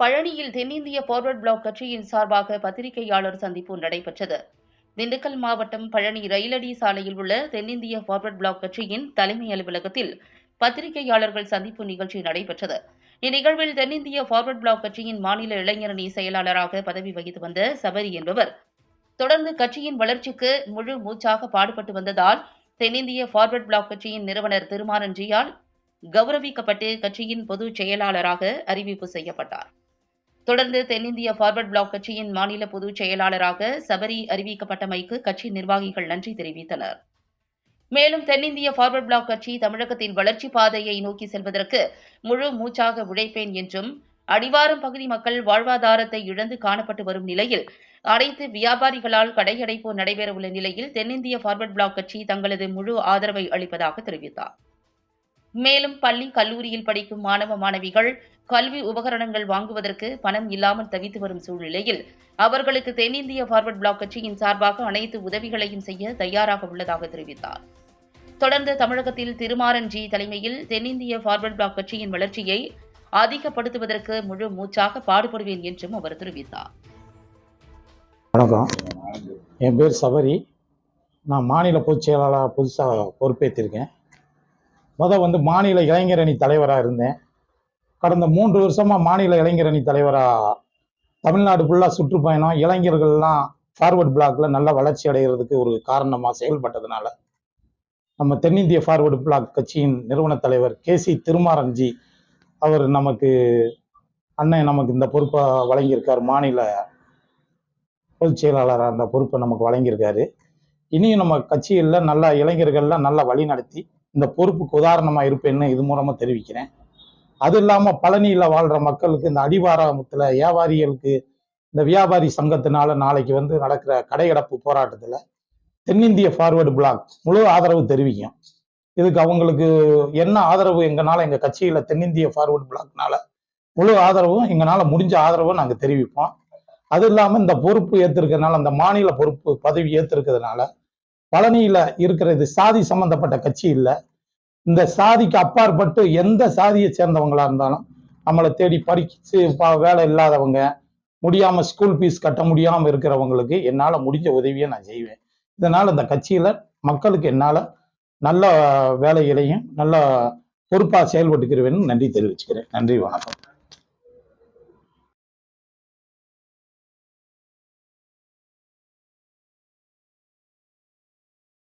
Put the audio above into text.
பழனியில் தென்னிந்திய forward black கட்சியின் சார்பாக பத்திரிகையாளர் சந்திப்பு நடைபெற்றது. திண்டுக்கல் மாவட்டம் பழனி ரயிலடி சாலையில் உள்ள தென்னிந்திய ஃபார்வர்ட் பிளாக் கட்சியின் தலைமை அலுவலகத்தில் பத்திரிகையாளர்கள் சந்திப்பு நிகழ்ச்சி நடைபெற்றது. இந்நிகழ்வில் தென்னிந்திய ஃபார்வர்ட் பிளாக் கட்சியின் மாநில இளைஞரணி செயலாளராக பதவி வகித்து வந்த சபரி என்பவர் தொடர்ந்து கட்சியின் வளர்ச்சிக்கு முழு மூச்சாக பாடுபட்டு வந்ததால் தென்னிந்திய ஃபார்வர்ட் பிளாக் கட்சியின் நிறுவனர் திருமாறன் ஜியால் கௌரவிக்கப்பட்டு கட்சியின் பொதுச் செயலாளராக அறிவிப்பு செய்யப்பட்டார். தொடர்ந்து தென்னிந்திய ஃபார்வர்ட் பிளாக் கட்சியின் மாநில பொதுச் செயலாளராக சபரி அறிவிக்கப்பட்டமைக்கு கட்சி நிர்வாகிகள் நன்றி தெரிவித்தனர். மேலும் தென்னிந்திய ஃபார்வர்ட் பிளாக் கட்சி தமிழகத்தின் வளர்ச்சிப் பாதையை நோக்கி செல்வதற்கு முழு மூச்சாக உழைப்பேன் என்றும் அடிவாரம் பகுதி மக்கள் வாழ்வாதாரத்தை இழந்து காணப்பட்டு வரும் நிலையில் அனைத்து வியாபாரிகளால் கடையடைப்பு நடைபெறவுள்ள நிலையில் தென்னிந்திய ஃபார்வர்ட் பிளாக் கட்சி தங்களது முழு ஆதரவை அளிப்பதாக தெரிவித்தார். மேலும் பள்ளி கல்லூரியில் படிக்கும் மாணவ மாணவிகள் கல்வி உபகரணங்கள் வாங்குவதற்கு பணம் இல்லாமல் தவித்து வரும் சூழ்நிலையில் அவர்களுக்கு தென்னிந்திய ஃபார்வர்ட் பிளாக் கட்சியின் சார்பாக அனைத்து உதவிகளையும் செய்ய தயாராக உள்ளதாக தெரிவித்தார். தொடர்ந்து தமிழகத்தில் திருமாறன் ஜி தலைமையில் தென்னிந்திய ஃபார்வர்ட் பிளாக் கட்சியின் வளர்ச்சியை அதிகப்படுத்துவதற்கு முழு மூச்சாக பாடுபடுவேன் என்றும் அவர் தெரிவித்தார். வணக்கம். என் பேர் சபரி. நான் மாநில பொதுச் செயலாளராக புதுசாக பொறுப்பேற்றிருக்கேன். மொதல் வந்து மாநில இளைஞர் அணி தலைவராக இருந்தேன். கடந்த மூன்று வருஷமாக மாநில இளைஞர் அணி தலைவராக தமிழ்நாடு ஃபுல்லாக சுற்றுப்பயணம் இளைஞர்கள்லாம் ஃபார்வர்ட் பிளாக்ல நல்ல வளர்ச்சி அடைகிறதுக்கு ஒரு காரணமாக செயல்பட்டதுனால நம்ம தென்னிந்திய ஃபார்வர்டு பிளாக் கட்சியின் நிறுவன தலைவர் கே சி திருமாரன்ஜி அவர் நமக்கு அண்ணன் நமக்கு இந்த பொறுப்பை வழங்கியிருக்கார். மாநில பொதுச் செயலாளராக அந்த பொறுப்பை நமக்கு வழங்கியிருக்காரு. இனியும் நம்ம கட்சியில் நல்ல இளைஞர்கள்லாம் நல்லா வழி நடத்தி இந்த பொறுப்புக்கு உதாரணமாக இருப்பேன்னு இது மூலமாக தெரிவிக்கிறேன். அது இல்லாமல் பழனியில் வாழ்கிற மக்களுக்கு இந்த அடிவாரத்தில் வியாபாரிகளுக்கு இந்த வியாபாரி சங்கத்தினால நாளைக்கு வந்து நடக்கிற கடையடப்பு போராட்டத்தில் தென்னிந்திய ஃபார்வர்டு பிளாக் முழு ஆதரவு தெரிவிக்கும். இதுக்கு அவங்களுக்கு என்ன ஆதரவு எங்களால் எங்கள் கட்சியில் தென்னிந்திய ஃபார்வர்டு பிளாக்னால முழு ஆதரவும் எங்களால் முடிஞ்ச ஆதரவும் நாங்கள் தெரிவிப்போம். அது இல்லாமல் இந்த பொறுப்பு ஏற்றிருக்கிறதுனால அந்த மாநில பொறுப்பு பதவி ஏற்றிருக்கிறதுனால பழனியில் இருக்கிறது சாதி சம்பந்தப்பட்ட கட்சி இல்லை. இந்த சாதிக்கு அப்பாற்பட்டு எந்த சாதியை சேர்ந்தவங்களா இருந்தாலும் நம்மளை தேடி படிச்சு வேலை இல்லாதவங்க முடியாமல் ஸ்கூல் ஃபீஸ் கட்ட முடியாமல் இருக்கிறவங்களுக்கு என்னால் முடிஞ்ச உதவியை நான் செய்வேன். இதனால் இந்த கட்சியில் மக்களுக்கு என்னால் நல்ல வேலைகளையும் நல்ல பொறுப்பாக செயல்பட்டுக்கிறேன்னு நன்றி தெரிவிச்சுக்கிறேன். நன்றி வணக்கம்.